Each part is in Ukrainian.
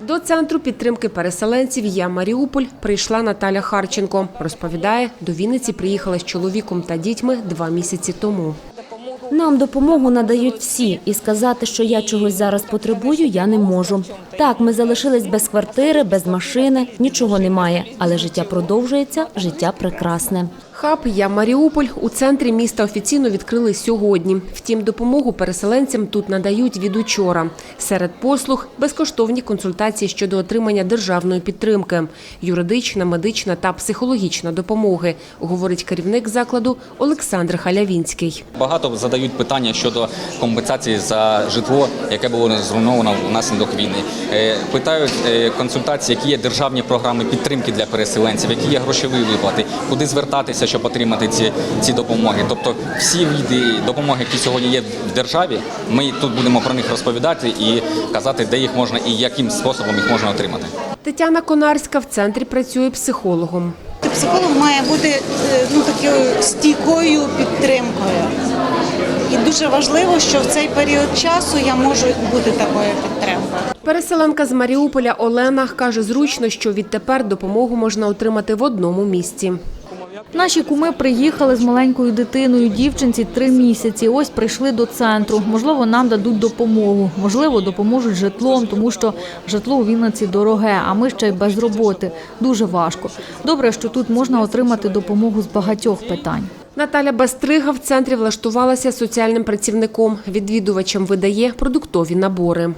До центру підтримки переселенців «Я Маріуполь» прийшла Наталя Харченко. Розповідає, до Вінниці приїхала з чоловіком та дітьми два місяці тому. Нам допомогу надають всі, і сказати, що я чогось зараз потребую, я не можу. Так, ми залишились без квартири, без машини, нічого немає, але життя продовжується, життя прекрасне. Хаб «Я Маріуполь» у центрі міста офіційно відкрили сьогодні. Втім, допомогу переселенцям тут надають від учора. Серед послуг – безкоштовні консультації щодо отримання державної підтримки, юридична, медична та психологічна допомоги, говорить керівник закладу Олександр Халявінський. Багато задають питання щодо компенсації за житло, яке було зруйновано внаслідок війни. Е, Питають е, консультації, які є державні програми підтримки для переселенців, які є грошові виплати, куди звертатися, щоб отримати ці, ці допомоги. Тобто всі види допомоги, які сьогодні є в державі, ми тут будемо про них розповідати і казати, де їх можна і яким способом їх можна отримати. Тетяна Конарська в центрі працює психологом. Психолог має бути е, ну, такою стійкою підтримкою. І дуже важливо, що в цей період часу я можу бути такою підтримкою. Переселенка з Маріуполя Олена каже, зручно, що відтепер допомогу можна отримати в одному місці. Наші куми приїхали з маленькою дитиною, дівчинці три місяці. Ось прийшли до центру. Можливо, нам дадуть допомогу. Можливо, допоможуть житлом, тому що житло у Вінниці дороге, а ми ще й без роботи. Дуже важко. Добре, що тут можна отримати допомогу з багатьох питань. Наталя Бастрига в центрі влаштувалася соціальним працівником. Відвідувачам видає продуктові набори.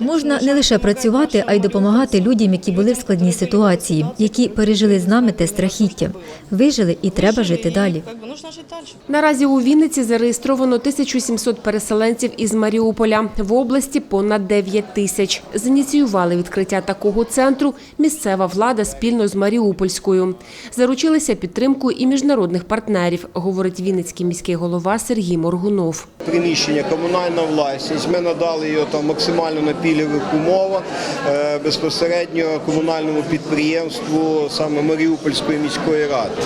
Можна не лише працювати, а й допомагати людям, які були в складній ситуації, які пережили з нами те страхіття. Вижили і треба жити далі. Наразі у Вінниці зареєстровано 1700 переселенців із Маріуполя. В області понад 9 тисяч. Зініціювали відкриття такого центру місцева влада спільно з Маріупольською. Заручилися підтримкою і міжнародних партнерів, говорить Вінницький міський голова Сергій Моргунов. Приміщення комунальна власність. Ми надали його там максимально на пільгових умовах е, безпосередньо комунальному підприємству саме Маріупольської міської ради.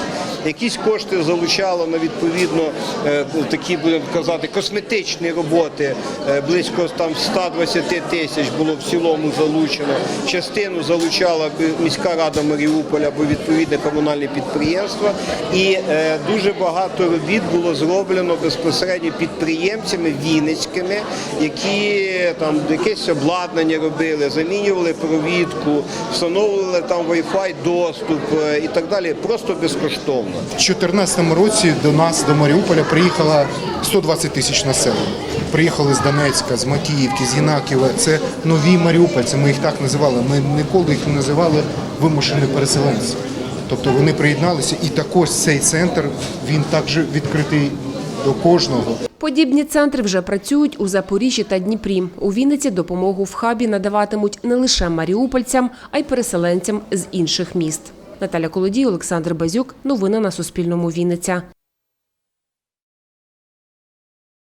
Якісь кошти залучало на відповідно е, такі будемо казати косметичні роботи. е, Близько там 120 тисяч було в цілому залучено. Частину залучала міська рада Маріуполя або відповідне комунальне підприємство. І дуже багато робіт було зроблено безпосередньо підприємцями вінницькими, які там якесь обладнання робили, замінювали провідку, встановлювали там Wi-Fi доступ е, і так далі. Просто безкоштовно. В 2014 році до нас, до Маріуполя, приїхало 120 тисяч населення. Приїхали з Донецька, з Макіївки, з Єнаківа. Це нові маріупольці, ми їх так називали. Ми ніколи їх не називали вимушені переселенці. Тобто вони приєдналися, і також цей центр він також відкритий до кожного. Подібні центри вже працюють у Запоріжжі та Дніпрі. У Вінниці допомогу в хабі надаватимуть не лише маріупольцям, а й переселенцям з інших міст. Наталя Колодій, Олександр Базюк. Новини на Суспільному. Вінниця.